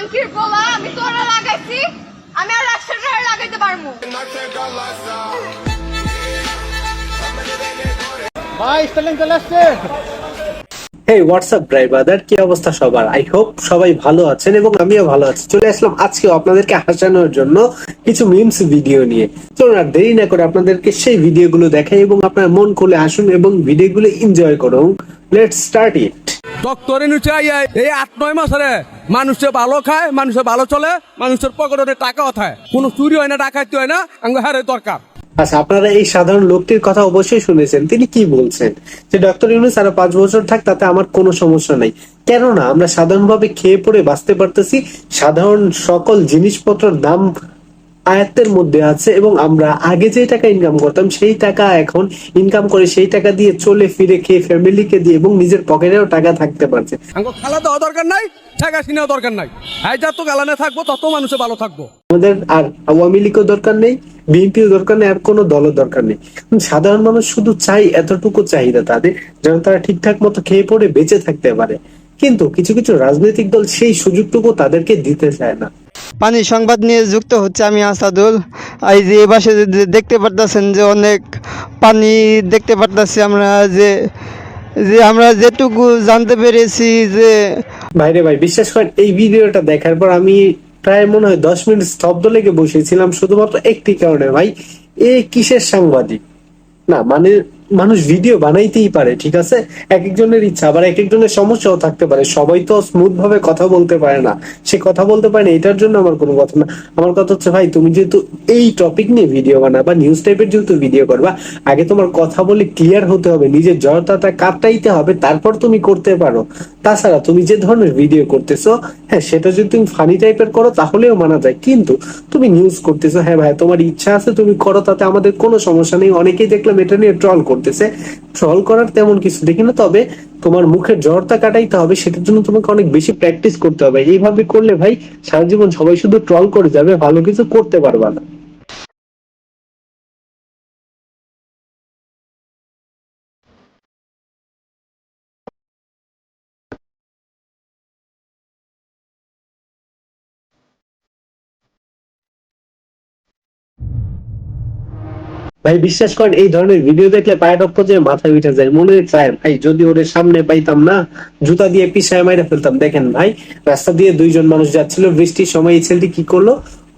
মাংকির পোলা আমি তোরা লাগাইছি আমি আর রাস্তাটা লাগাইতে পারব। ভাই স্টাইলিং চলে আসছে। হেই হোয়াটসঅ্যাপ ব্রাদার কি অবস্থা সবার? আই হোপ সবাই ভালো আছেন এবং আমিও ভালো আছি। চলে আসলাম আজকে আপনাদেরকে হাসানোর জন্য কিছু মিমস ভিডিও নিয়ে। চলুন আর দেরি না করে আপনাদেরকে সেই ভিডিওগুলো দেখাই এবং আপনার মন খুলে আসুন এবং ভিডিওগুলো এনজয় করুন। লেটস স্টার্ট ইট ডক্টরে নুচাই এই আট, নয় মাসে মানুষে ভালো খায়, মানুষে ভালো চলে, মানুষের পকেটে টাকাও থাকে কোনো চুরি হয় না ডাকাইতে হয় না, আঙ্গ হারে দরকার। আচ্ছা আপনারা এই সাধারণ লোকটির কথা অবশ্যই শুনেছেন। তিনি কি বলছেন? যে ডক্টর ইউনুস আরও পাঁচ বছর থাক, তাতে আমার কোনো সমস্যা নাই। কেননা, আমরা সাধারণভাবে খেয়ে পড়ে বাঁচতে পারতেছি। সাধারণ সকল জিনিসপত্রের দাম আয়ত্তের মধ্যে আছে এবং আমরা আগে যে টাকা ইনকাম করতাম সেই টাকা এখন ইনকাম করে সেই টাকা দিয়ে চলে ফিরে খেয়ে ফ্যামিলিকে দিয়ে এবং নিজের পকেটেও টাকা থাকতে পারছে। খালা দেওয়া দরকার নাই টাকা কিনেও দরকার নাই। হ্যাঁ যত গালানে থাকব তত মানুষে ভালো থাকব। আমাদের আর আওয়ামী লীগও দরকার নেই বিএনপিও দরকার নেই আর কোনো দলও দরকার নেই। সাধারণ মানুষ শুধু চাই এতটুকু চাহিদা তাদের যেন তারা ঠিকঠাক মতো খেয়ে পড়ে বেঁচে থাকতে পারে। কিন্তু কিছু কিছু রাজনৈতিক দল সেই সুযোগটুকু তাদেরকে দিতে চায় না। পানি সংবাদ নিয়ে যুক্ত হচ্ছে আমি আসাদুল। এই যে এবারে দেখতে পারতেছেন যে অনেক পানি দেখতে পারতেছি আমরা যে যে আমরা যেটুকু জানতে পেরেছি যে ভাইরে ভাই বিশ্বাস করেন এই ভিডিওটা দেখার পর আমি প্রায় মনে হয় দশ মিনিট স্তব্ধ লেগে বসেছিলাম শুধুমাত্র একটি কারণে ভাই এ কিসের সাংবাদিক? না মানে মানুষ ভিডিও বানাইতেই পারে, ঠিক আছে? এক একজনের ইচ্ছা, আবার এক একজনের সমস্যাও থাকতে পারে। সবাই তো স্মুথ ভাবে কথা বলতে পারে না। সে কথা বলতে পারে না, এটার জন্য আমার কোনো কথা না। আমার কথা হচ্ছে, ভাই, তুমি যেহেতু এই টপিক নিয়ে ভিডিও বানা বা নিউজ টাইপের যেহেতু ভিডিও করবা, আগে তোমার কথা বলে ক্লিয়ার হতে হবে, নিজের জড়তাটা কাটাইতে হবে, তারপর তুমি করতে পারো। তাছাড়া তুমি যে ধরনের ভিডিও করতেছো হ্যাঁ সেটা যদি তুমি ফানি টাইপের করো, তাহলেও মানা যায়। কিন্তু তুমি নিউজ করতেছো হ্যাঁ ভাই, তোমার ইচ্ছা আছে, তুমি করো, তাতে আমাদের কোনো সমস্যা নেই। অনেকেই দেখলাম এটা নিয়ে ট্রল করতেছে। ট্রল করার তেমন কিছু দেখি না, তবে তোমার মুখের জ্বরটা কাটাইতে হবে, সেটার জন্য তোমাকে অনেক বেশি প্র্যাকটিস করতে হবে। এইভাবে করলে ভাই, সারা জীবন সবাই শুধু ট্রল করে যাবে, ভালো কিছু করতে পারবা না। ভাই, বিশ্বাস করেন, এই ধরনের ভিডিও দেখলে পায়ের পর্যায়ে মাথায় উঠে যায়, মনে চায়, ভাই, যদি ওদের সামনে পাইতাম না, জুতা দিয়ে পিছায় মাইরা ফেলতাম। দেখেন ভাই, রাস্তা দিয়ে দুইজন মানুষ যাচ্ছিল, বৃষ্টির সময় এই ছেলেটি কি করল?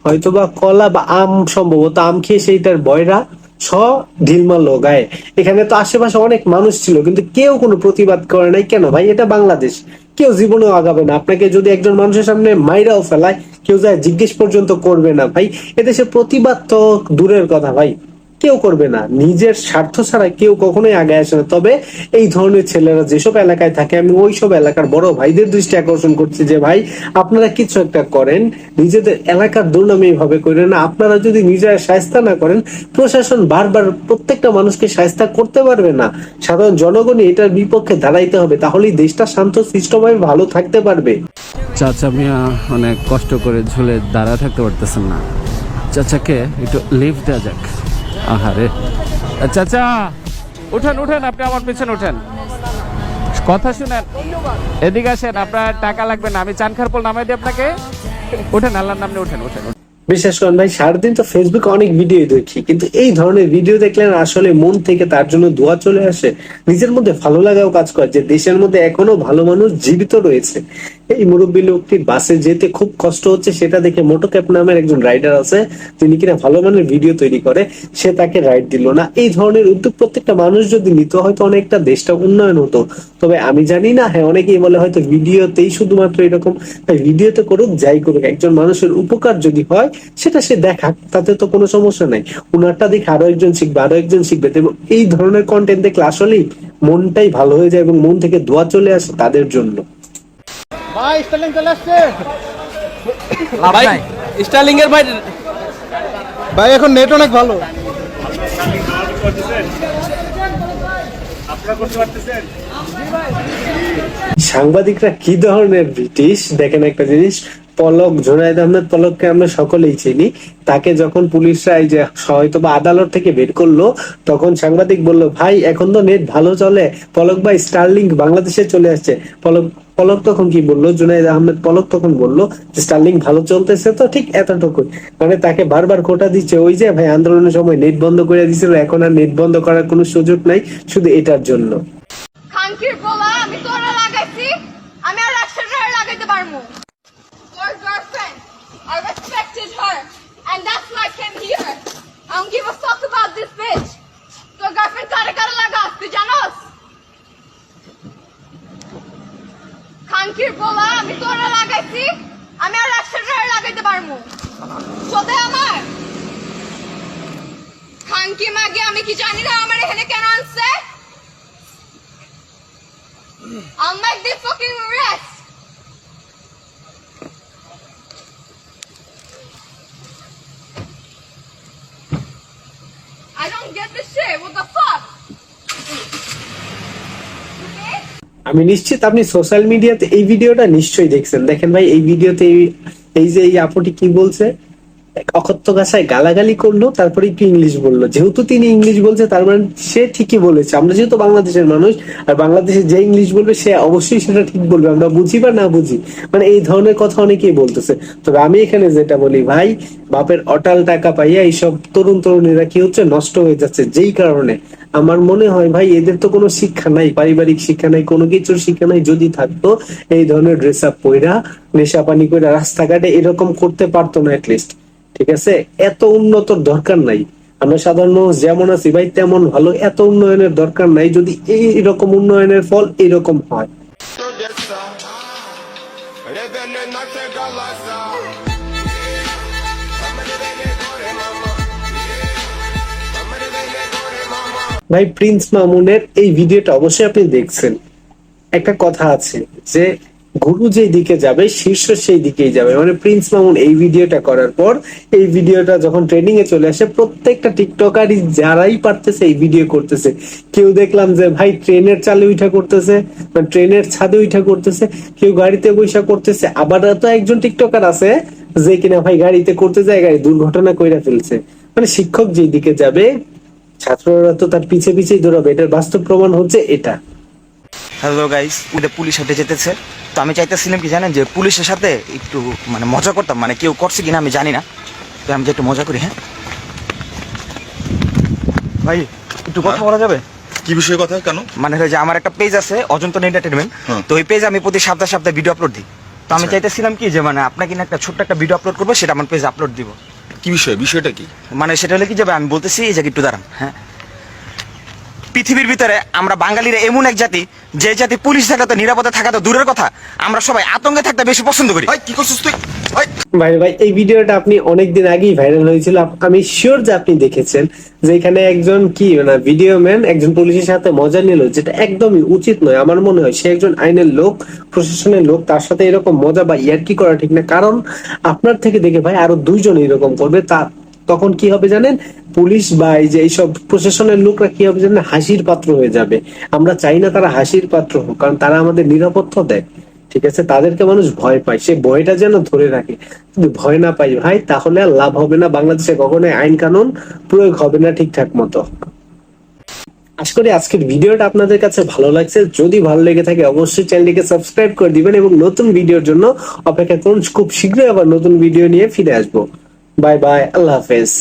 হয়তোবা কলা বা আম সম্ভবত আম খেয়ে সেইটার বয়রা স ঢিল মারলো গায়ে। এখানে তো আশেপাশে অনেক মানুষ ছিল, কিন্তু কেউ কোনো প্রতিবাদ করে নাই। কেন ভাই? এটা বাংলাদেশ। কেউ জীবনেও আগাবে না। আপনাকে যদি একজন মানুষের সামনে মাইরাও ফেলায়, কেউ যায় জিজ্ঞেস পর্যন্ত করবে না ভাই। এদেশে প্রতিবাদ তো দূরের কথা ভাই। কেউ করবে না। নিজের স্বার্থ ছাড়া কেউ কখনোই আগে আসে না। তবে এই ধরনের ছেলেরা যেসব এলাকায় থাকে, আমি ওই সব এলাকার বড় ভাইদের দৃষ্টি আকর্ষণ করছি যে, ভাই, আপনারা কিছু একটা করেন। নিজেদের এলাকার দুর্নামে এইভাবে করেন না। আপনারা যদি নিজেরা সাহস্তা না করেন, প্রশাসন বারবার প্রত্যেকটা মানুষকে সাহস্তা করতে পারবে না। সাধারণ জনগণই এটার বিপক্ষে দাঁড়াইতে হবে। তাহলেই দেশটা শান্ত সৃষ্টভাবে ভালো থাকতে পারবে। চাচা মিয়া অনেক কষ্ট করে ঝুলে দাঁড়া থাকতে পারতেছেন না। চাচাকে একটু লিফট দেওয়া যাক। আহারে। উঠেন উঠেন, আপনি আমার পিছনে উঠেন। কথা শুনেন। এদিকে আসেন, আপনার টাকা লাগবে না, আমি নামাই দিই আপনাকে। উঠেন, আল্লাহর নামে উঠেন উঠেন। বিশ্বাস করেন ভাই, সারাদিন তো ফেসবুকে অনেক ভিডিও দেখি, কিন্তু এই ধরনের ভিডিও দেখলে আসলে মন থেকে তার জন্য দোয়া চলে আসে। নিজের মধ্যে ভালো লাগাও কাজ করে, যে দেশের মধ্যে এখনও ভালো মানুষ জীবিত রয়েছে। এই মুরব্বী লোকটির বাসে যেতে খুব কষ্ট হচ্ছে, সেটা দেখে মোটো ক্যাপ নামের একজন রাইডার আছে, তিনি কিনা ভালো মানের ভিডিও তৈরি করে, সে তাকে রাইড দিল না। এই ধরনের উদ্যোগ প্রত্যেকটা মানুষ যদি নিত, হয়তো অনেকটা দেশটা উন্নয়ন হতো। তবে আমি জানি না হ্যাঁ অনেকেই বলে হয়তো ভিডিওতেই শুধুমাত্র এরকম ভিডিওতে করুক, যাই করুক, একজন মানুষের উপকার যদি হয়, সেটা সে দেখাক, তাতে তো কোনো সমস্যা নাই। উনারটা দেখে আরও একজন শিখবে, আরও একজন শিখবে। তো এই ধরনের কন্টেন্ট দেখলে আসলেই মনটাই ভালো হয়ে যায় এবং মন থেকে দোয়া চলে আসে তাদের জন্য। ভাই চলে আসছে। ভাই এর ভাই ভাই এখন নেট অনেক ভালো। সাংবাদিকরা কি ধরনের ব্রিটিশ? দেখেন একটা জিনিস পলক জোনায়দ আহমেদ পলককে আমরা সকলেই চিনি। তাকে যখন পুলিশরা এই যে হয়তো বা আদালত থেকে বের করল তখন সাংবাদিক বলল ভাই এখন তো নেট ভালো চলে। পলক ভাই স্টারলিংক বাংলাদেশে চলে আসছে। পলক পলক তখন কি বলল? জুনাইদ আহমেদ পলক তখন বলল স্টার্লিং ভালো চলতেছে তো ঠিক এতটুকুই। মানে তাকে বারবার খোটা দিচ্ছে, ওই যে ভাই আন্দোলনের সময় নেট বন্ধ করে দিছিল এখন আর নেট বন্ধ করার কোনো সুযোগ নাই, শুধু এটার জন্য। খানকির বলা আমি তোরা লাগাইছি, আমি আর রাষ্ট্রের লাগাইতে পারব চোদে আমার খানকি মাগে আমি কি জানি না আমার এখানে কেন আনছে. I don't get this shit. What the fuck? আমি নিশ্চিত আপনি সোশ্যাল মিডিয়াতে এই ভিডিওটা নিশ্চয়ই দেখছেন। দেখেন ভাই, এই ভিডিওতে এই- যে এই আপুটি কি বলছে? অকথ্য ভাষায় গালাগালি করল, তারপরে একটু ইংলিশ বলল। যেহেতু তিনি ইংলিশ বলছে, তার মানে সে ঠিকই বলেছে। আমরা যেহেতু বাংলাদেশের মানুষ, আর বাংলাদেশে যে ইংলিশ বলবে, সে অবশ্যই সেটা ঠিক বলবে। আমরা বুঝি বা না বুঝি মানে এই ধরনের কথা অনেকেই বলতেছে। তবে আমি এখানে যেটা বলি, ভাই, বাপের অটাল টাকা পাইয়া এইসব তরুণ তরুণীরা কি হচ্ছে? নষ্ট হয়ে যাচ্ছে। যেই কারণে আমার মনে হয় ভাই, এদের তো কোনো শিক্ষা নাই, পারিবারিক শিক্ষা নাই, কোনো কিছুর শিক্ষা নাই। যদি থাকতো, এই ধরনের ড্রেস আপ পইরা নেশা পানি করে রাস্তাঘাটে এরকম করতে পারতো না লিস্ট ঠিক আছে? এত উন্নত দরকার নাই। আমরা সাধারণ মানুষ যেমন আছি, ভাই, তেমন ভালো। এত উন্নয়নের দরকার নাই। যদি এই রকম উন্নয়নের ফল এরকম হয়। ভাই প্রিন্স মামুনের এই ভিডিওটা অবশ্যই আপনি দেখছেন। একটা কথা আছে যে, গুরু যেই দিকে যাবে শীর্ষ সেই দিকেই যাবে। মানে প্রিন্স মামুন এই ভিডিওটা করার পর, এই ভিডিওটা যখন ট্রেনিং এ চলে আসে, প্রত্যেকটা টিকটকারই যারাই পারতেছে এই ভিডিও করতেছে। কেউ দেখলাম যে, ভাই ট্রেনের চালে উঠা করতেছে ট্রেনের ছাদে উঠা করতেছে, কেউ গাড়িতে বৈশা করতেছে। আবার তো একজন টিকটকার আছে যে কিনা ভাই, গাড়িতে করতে যায়, গাড়ি দুর্ঘটনা কইরা ফেলছে। মানে শিক্ষক যেই দিকে যাবে ছাত্ররা তো তার পিছে পিছেই দৌড়াবে। এটার বাস্তব প্রমাণ হচ্ছে এটা। হ্যালো গাইস ওদের পুলিশ হাঁটে যেতেছে। তো আমি চাইতেছিলাম কি জানেন যে পুলিশের সাথে একটু মানে মজা করতাম মানে কেউ করছে কিনা আমি জানি না। তো আমি যে একটু মজা করি হ্যাঁ? ভাই একটু কথা বলা যাবে? কি বিষয়ে কথা? কেন? মানে হলো যে আমার একটা পেজ আছে অজন্তন এন্টারটেনমেন্ট হ্যাঁ। তো ওই পেজ আমি প্রতি সপ্তাহে সপ্তাহে ভিডিও আপলোড দিই। তো আমি আচ্ছা। চাইতেছিলাম কি যে মানে আপনাকে না একটা ছোট্ট একটা ভিডিও আপলোড করব সেটা আমার পেজে আপলোড দিব। কি বিষয়? বিষয়টা কি? মানে সেটা হলে কি যাবে আমি বলতেছি, এই জায়গায় একটু দাঁড়ান হ্যাঁ? পৃথিবীর ভিতরে আমরা বাঙালিরা এমন এক জাতি যে জাতি পুলিশ থাকা তো নিরাপদে থাকা তো দূরের কথা আমরা সবাই আতঙ্কে থাকতে বেশি পছন্দ করি। কি করছিস তুই? ভাই। ভাই এই ভিডিওটা আপনি অনেকদিন আগেই ভাইরাল হয়েছিল আমি শিওর যে আপনি দেখেছেন যে এখানে একজন কি না ভিডিও ম্যান একজন পুলিশের সাথে মজা নিল যেটা একদমই উচিত নয়। আমার মনে হয় সে একজন আইনের লোক প্রশাসনের লোক তার সাথে এরকম মজা বা ইয়ার্কি করা ঠিক না। কারণ আপনার থেকে দেখে ভাই আরও দুইজন এরকম করবে তা তখন কি হবে জানেন? পুলিশ বা এই যে এইসব প্রশাসনের লোকরা কি হবে জানেন? হাসির পাত্র হয়ে যাবে। আমরা চাই না তারা হাসির পাত্র হোক, কারণ তারা আমাদের নিরাপত্তা দেয়। ঠিক আছে? তাদেরকে মানুষ ভয় পায়। সে ভয়টা যেন ধরে রাখে। যদি ভয় না পাই ভাই, তাহলে আর লাভ হবে না। বাংলাদেশে কখনোই আইন কানুন প্রয়োগ হবে না ঠিকঠাক মতো। আশা করি আজকের ভিডিওটা আপনাদের কাছে ভালো লাগছে। যদি ভালো লেগে থাকে, অবশ্যই চ্যানেলটিকে সাবস্ক্রাইব করে দিবেন এবং নতুন ভিডিওর জন্য অপেক্ষা করুন। খুব শীঘ্রই আবার নতুন ভিডিও নিয়ে ফিরে আসব। বাই বাই আল্লাহ হাফেজ